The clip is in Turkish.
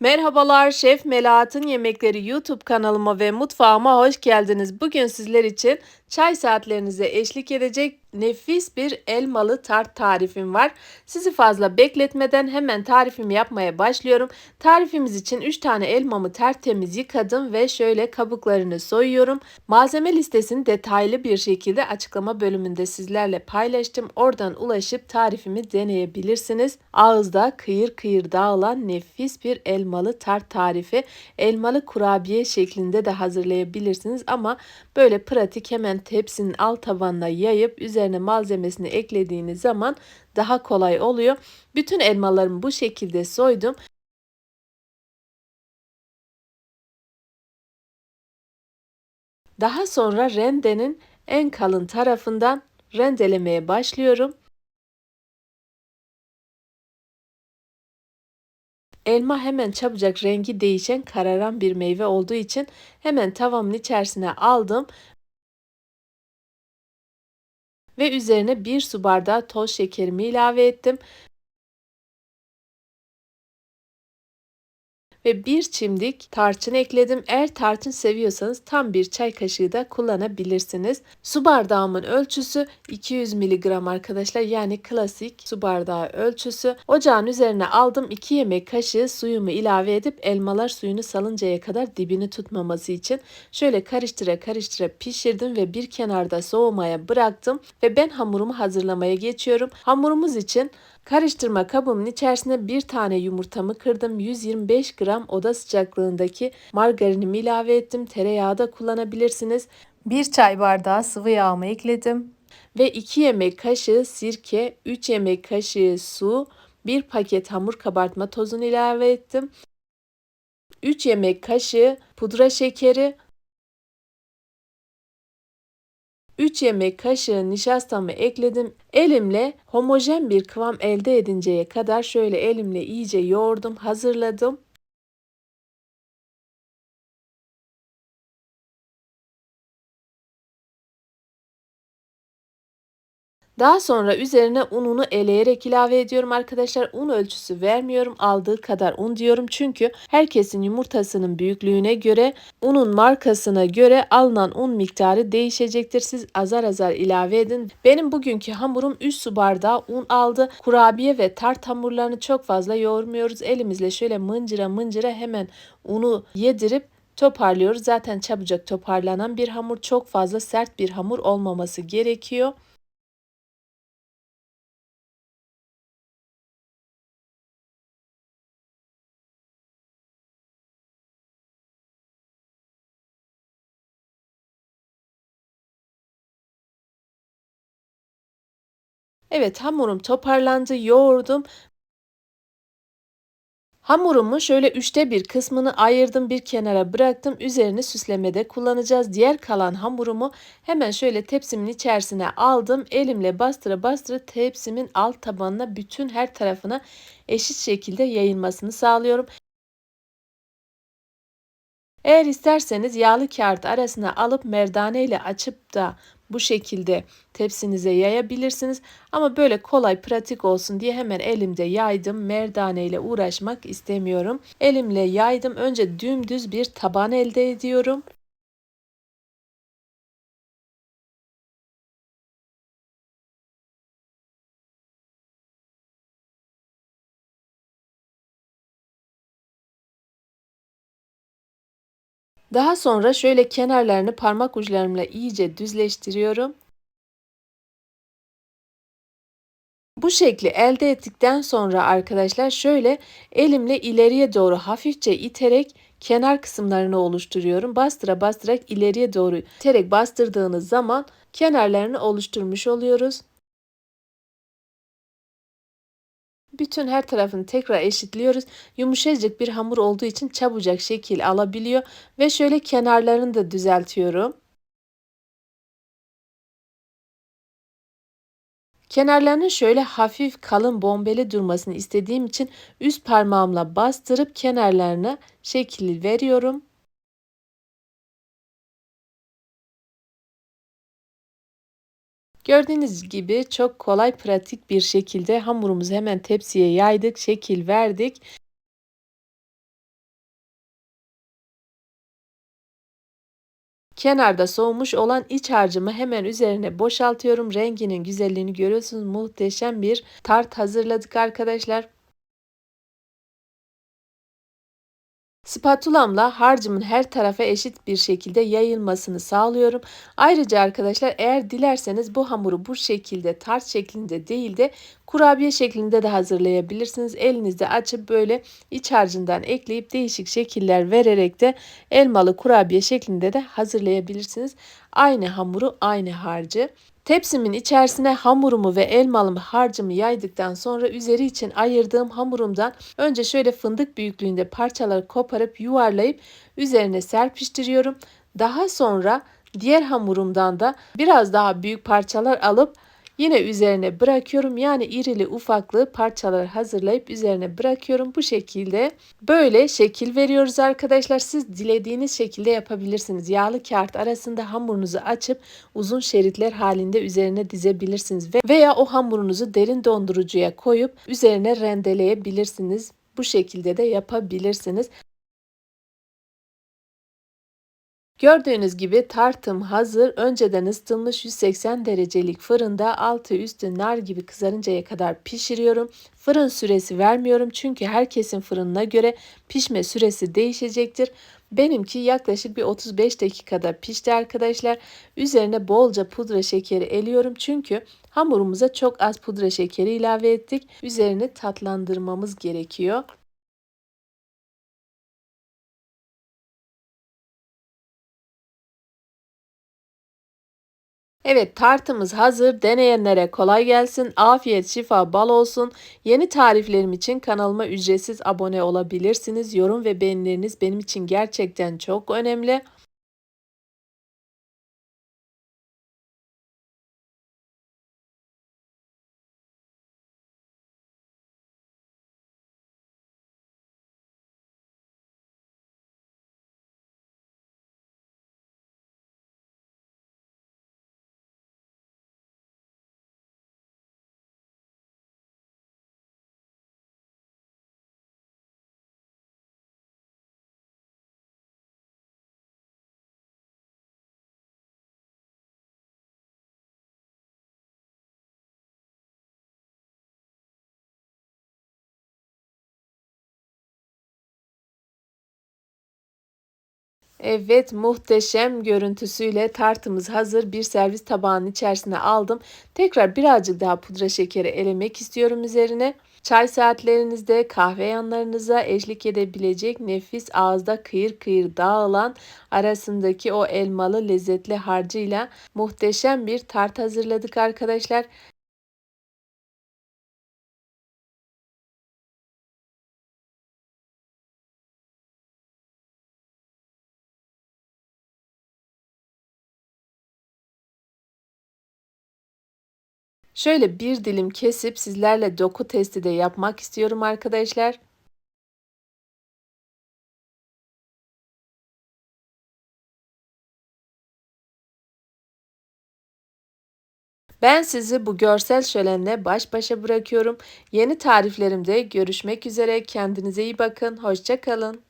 Merhabalar, Şef Melahat'ın Yemekleri YouTube kanalıma ve mutfağıma hoş geldiniz. Bugün sizler için çay saatlerinize eşlik edecek nefis bir elmalı tart tarifim var. Sizi fazla bekletmeden hemen tarifimi yapmaya başlıyorum. Tarifimiz için 3 tane elmamı tertemiz yıkadım ve şöyle kabuklarını soyuyorum. Malzeme listesini detaylı bir şekilde açıklama bölümünde sizlerle paylaştım. Oradan ulaşıp tarifimi deneyebilirsiniz. Ağızda kıyır kıyır dağılan nefis bir elmalı tart tarifi. Elmalı kurabiye şeklinde de hazırlayabilirsiniz ama böyle pratik hemen tepsinin alt tabanına yayıp üzerine malzemesini eklediğiniz zaman daha kolay oluyor. Bütün elmalarımı bu şekilde soydum. Daha sonra rendenin en kalın tarafından rendelemeye başlıyorum. Elma hemen çabucak rengi değişen kararan bir meyve olduğu için hemen tavamın içerisine aldım ve üzerine bir su bardağı toz şekerimi ilave ettim. Ve bir çimdik tarçın ekledim. Eğer tarçın seviyorsanız tam bir çay kaşığı da kullanabilirsiniz. Su bardağımın ölçüsü 200 mg arkadaşlar. Yani klasik su bardağı ölçüsü. Ocağın üzerine aldım 2 yemek kaşığı suyumu ilave edip elmalar suyunu salıncaya kadar dibini tutmaması için şöyle karıştıra karıştıra pişirdim ve bir kenarda soğumaya bıraktım ve ben hamurumu hazırlamaya geçiyorum. Hamurumuz için Karıştırma kabımın içerisine bir tane yumurtamı kırdım. 125 gram oda sıcaklığındaki margarinimi ilave ettim. Tereyağı da kullanabilirsiniz. Bir çay bardağı sıvı yağımı ekledim. Ve 2 yemek kaşığı sirke, 3 yemek kaşığı su, 1 paket hamur kabartma tozunu ilave ettim. 3 yemek kaşığı pudra şekeri, 3 yemek kaşığı nişastamı ekledim. Elimle homojen bir kıvam elde edinceye kadar şöyle elimle iyice yoğurdum, hazırladım. Daha sonra üzerine ununu eleyerek ilave ediyorum arkadaşlar. Un ölçüsü vermiyorum. Aldığı kadar un diyorum. Çünkü herkesin yumurtasının büyüklüğüne göre unun markasına göre alınan un miktarı değişecektir. Siz azar azar ilave edin. Benim bugünkü hamurum 3 su bardağı un aldı. Kurabiye ve tart hamurlarını çok fazla yoğurmuyoruz. Elimizle şöyle mıncıra mıncıra hemen unu yedirip toparlıyoruz. Zaten çabucak toparlanan bir hamur çok fazla sert bir hamur olmaması gerekiyor. Evet hamurum toparlandı, yoğurdum. Hamurumu şöyle üçte bir kısmını ayırdım bir kenara bıraktım. Üzerini süslemede kullanacağız. Diğer kalan hamurumu hemen şöyle tepsimin içerisine aldım. Elimle bastıra bastıra tepsimin alt tabanına bütün her tarafına eşit şekilde yayılmasını sağlıyorum. Eğer isterseniz yağlı kağıt arasına alıp merdane ile açıp da bu şekilde tepsinize yayabilirsiniz. Ama böyle kolay pratik olsun diye hemen elimde yaydım. Merdane ile uğraşmak istemiyorum. Elimle yaydım. Önce dümdüz bir taban elde ediyorum. Daha sonra şöyle kenarlarını parmak uçlarımla iyice düzleştiriyorum. Bu şekli elde ettikten sonra arkadaşlar şöyle elimle ileriye doğru hafifçe iterek kenar kısımlarını oluşturuyorum. Bastıra bastırarak ileriye doğru iterek bastırdığınız zaman kenarlarını oluşturmuş oluyoruz. Bütün her tarafını tekrar eşitliyoruz. Yumuşacık bir hamur olduğu için çabucak şekil alabiliyor ve şöyle kenarlarını da düzeltiyorum. Kenarlarının şöyle hafif kalın bombeli durmasını istediğim için üst parmağımla bastırıp kenarlarına şekil veriyorum. Gördüğünüz gibi çok kolay pratik bir şekilde hamurumuzu hemen tepsiye yaydık, şekil verdik. Kenarda soğumuş olan iç harcımı hemen üzerine boşaltıyorum. Renginin güzelliğini görüyorsunuz. Muhteşem bir tart hazırladık arkadaşlar. Spatulamla harcımın her tarafa eşit bir şekilde yayılmasını sağlıyorum. Ayrıca arkadaşlar eğer dilerseniz bu hamuru bu şekilde tart şeklinde değil de kurabiye şeklinde de hazırlayabilirsiniz. Elinizde açıp böyle iç harcından ekleyip değişik şekiller vererek de elmalı kurabiye şeklinde de hazırlayabilirsiniz. Aynı hamuru aynı harcı. Tepsimin içerisine hamurumu ve elmalı harcımı yaydıktan sonra üzeri için ayırdığım hamurumdan önce şöyle fındık büyüklüğünde parçaları koparıp yuvarlayıp üzerine serpiştiriyorum. Daha sonra diğer hamurumdan da biraz daha büyük parçalar alıp Yine üzerine bırakıyorum. Yani irili ufaklı parçalar hazırlayıp üzerine bırakıyorum. Bu şekilde böyle şekil veriyoruz arkadaşlar. Siz dilediğiniz şekilde yapabilirsiniz. Yağlı kağıt arasında hamurunuzu açıp uzun şeritler halinde üzerine dizebilirsiniz. Veya o hamurunuzu derin dondurucuya koyup üzerine rendeleyebilirsiniz. Bu şekilde de yapabilirsiniz. Gördüğünüz gibi tartım hazır. Önceden ısıtılmış 180 derecelik fırında altı üstü nar gibi kızarıncaya kadar pişiriyorum. Fırın süresi vermiyorum çünkü herkesin fırınına göre pişme süresi değişecektir. Benimki yaklaşık bir 35 dakikada pişti arkadaşlar. Üzerine bolca pudra şekeri eliyorum çünkü hamurumuza çok az pudra şekeri ilave ettik. Üzerini tatlandırmamız gerekiyor. Evet tartımız hazır. Deneyenlere kolay gelsin. Afiyet, şifa, bal olsun. Yeni tariflerim için kanalıma ücretsiz abone olabilirsiniz. Yorum ve beğenileriniz benim için gerçekten çok önemli. Evet muhteşem görüntüsüyle tartımız hazır. Bir servis tabağının içerisine aldım. Tekrar birazcık daha pudra şekeri elemek istiyorum üzerine. Çay saatlerinizde kahve yanlarınıza eşlik edebilecek nefis ağızda kıyır kıyır dağılan arasındaki o elmalı lezzetli harcıyla muhteşem bir tart hazırladık arkadaşlar. Şöyle bir dilim kesip sizlerle doku testi de yapmak istiyorum arkadaşlar. Ben sizi bu görsel şölenle baş başa bırakıyorum. Yeni tariflerimde görüşmek üzere. Kendinize iyi bakın. Hoşça kalın.